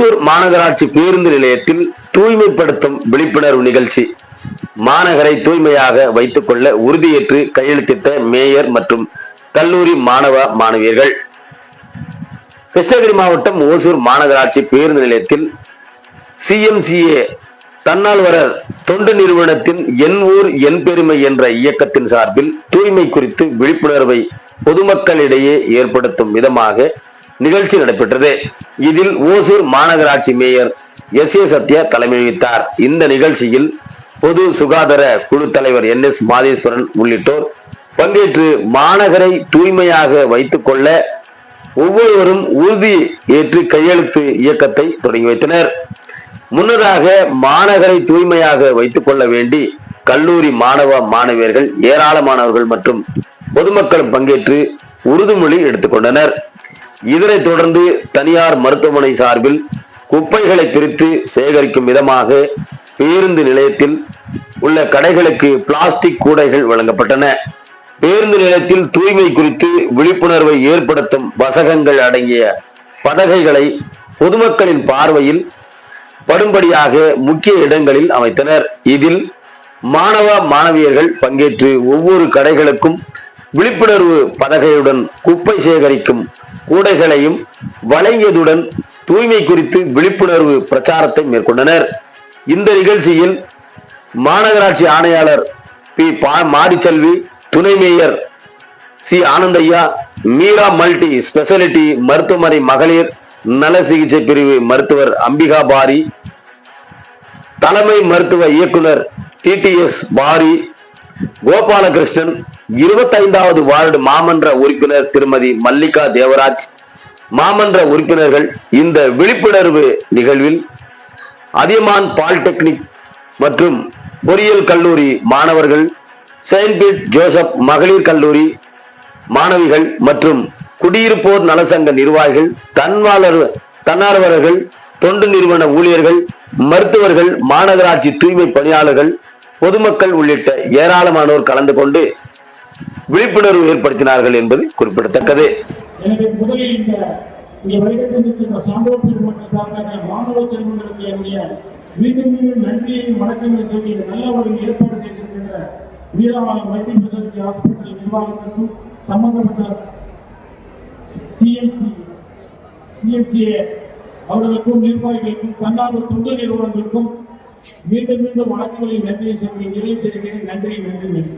ஓசூர் மாநகராட்சி பேருந்து நிலையத்தில் தூய்மைப்படுத்தும் விழிப்புணர்வு நிகழ்ச்சி. மாநகரை தூய்மையாக வைத்துக் கொள்ள உறுதியேற்று கையெழுத்திட்ட மேயர் மற்றும் கல்லூரி மாணவ மாணவியர்கள். கிருஷ்ணகிரி மாவட்டம் ஓசூர் மாநகராட்சி பேருந்து நிலையத்தில் சிஎம்சிஏ தன்னால்வரர் தொண்டு நிறுவனத்தின் என் ஊர் என் பெருமை என்ற இயக்கத்தின் சார்பில் தூய்மை குறித்து விழிப்புணர்வை பொதுமக்களிடையே ஏற்படுத்தும் விதமாக நிகழ்ச்சி நடைபெற்றது. இதில் ஓசூர் மாநகராட்சி மேயர் எஸ் ஏ சத்யா தலைமை வகித்தார். இந்த நிகழ்ச்சியில் பொது சுகாதார குழு தலைவர் என் எஸ் மாதேஸ்வரன் உள்ளிட்டோர் பங்கேற்று மாநகரை தூய்மையாக வைத்துக் கொள்ள ஒவ்வொருவரும் உறுதி ஏற்று கையெழுத்து இயக்கத்தை தொடங்கி வைத்தனர். முன்னதாக மாநகரை தூய்மையாக வைத்துக் கொள்ள வேண்டி கல்லூரி மாணவ மாணவியர்கள் ஏராளமானவர்கள் மற்றும் பொதுமக்கள் பங்கேற்று உறுதிமொழி எடுத்துக்கொண்டனர் இதனைத் தொடர்ந்து தனியார் மருத்துவமனை சார்பில் குப்பைகளை பிரித்து சேகரிக்கும் விதமாக பேருந்து நிலையத்தில் உள்ள கடைகளுக்கு பிளாஸ்டிக் கூடைகள் வழங்கப்பட்டன. பேருந்து நிலையத்தில் தூய்மை குறித்து விழிப்புணர்வை ஏற்படுத்தும் வசகங்கள் அடங்கிய பதகைகளை பொதுமக்களின் பார்வையில் படும்படியாக முக்கிய இடங்களில் அமைத்தனர். இதில் மாணவ மாணவியர்கள் பங்கேற்று ஒவ்வொரு கடைகளுக்கும் விழிப்புணர்வு பதகையுடன் குப்பை சேகரிக்கும் கூடைகளையும் வழங்கியதுடன் தூய்மை குறித்து விழிப்புணர்வு பிரச்சாரத்தை மேற்கொண்டனர். இந்த நிகழ்ச்சியில் மாநகராட்சி ஆணையாளர் பி. பா. மாரிச்செல்வி துணை mayor C. Anandaiah Meera multi speciality மருத்துவமனை மகளிர் நல சிகிச்சை பிரிவு மருத்துவர் அம்பிகா பாரி தலைமை மருத்துவ இயக்குனர் டிடிஎஸ் பாரி கோபாலகிருஷ்ணன் இருபத்தைந்தாவது வார்டு மாமன்ற உறுப்பினர் திருமதி மல்லிகா தேவராஜ். மாமன்ற உறுப்பினர்கள் இந்த விழிப்புணர்வு நிகழ்வில் அதியமான் பாலிடெக்னிக் மற்றும் பொறியியல் கல்லூரி மாணவர்கள் செயின்ட் பீட் ஜோசப் மகளிர் கல்லூரி மாணவிகள் மற்றும் குடியிருப்போர் நலசங்க நிர்வாகிகள் தன்வாளர் தன்னார்வலர்கள் தொண்டு நிறுவன ஊழியர்கள் மருத்துவர்கள் மாநகராட்சி தூய்மை பணியாளர்கள் பொதுமக்கள் உள்ளிட்ட ஏராளமானோர் கலந்து கொண்டு விழிப்புணர்வு ஏற்படுத்தினார்கள் என்பது குறிப்பிடத்தக்கது. எனவே முதலில் இந்த நல்ல ஒரு ஏற்பாடு மல்டி ஸ்பெஷாலிட்டி ஹாஸ்பிட்டல் நிர்வாகத்திற்கும் சம்பந்தப்பட்ட சிஎம்சி சிஎம்சிஏ அவர்களுக்கும் நிர்வாகிகளுக்கும் தன்னார்வ தொண்டு நிறுவனங்களுக்கும் மீண்டும் மீண்டும் வணக்கங்களை நன்றியை சொல்லி நிறைவு செய்கிறேன். நன்றி நன்றி நன்றி.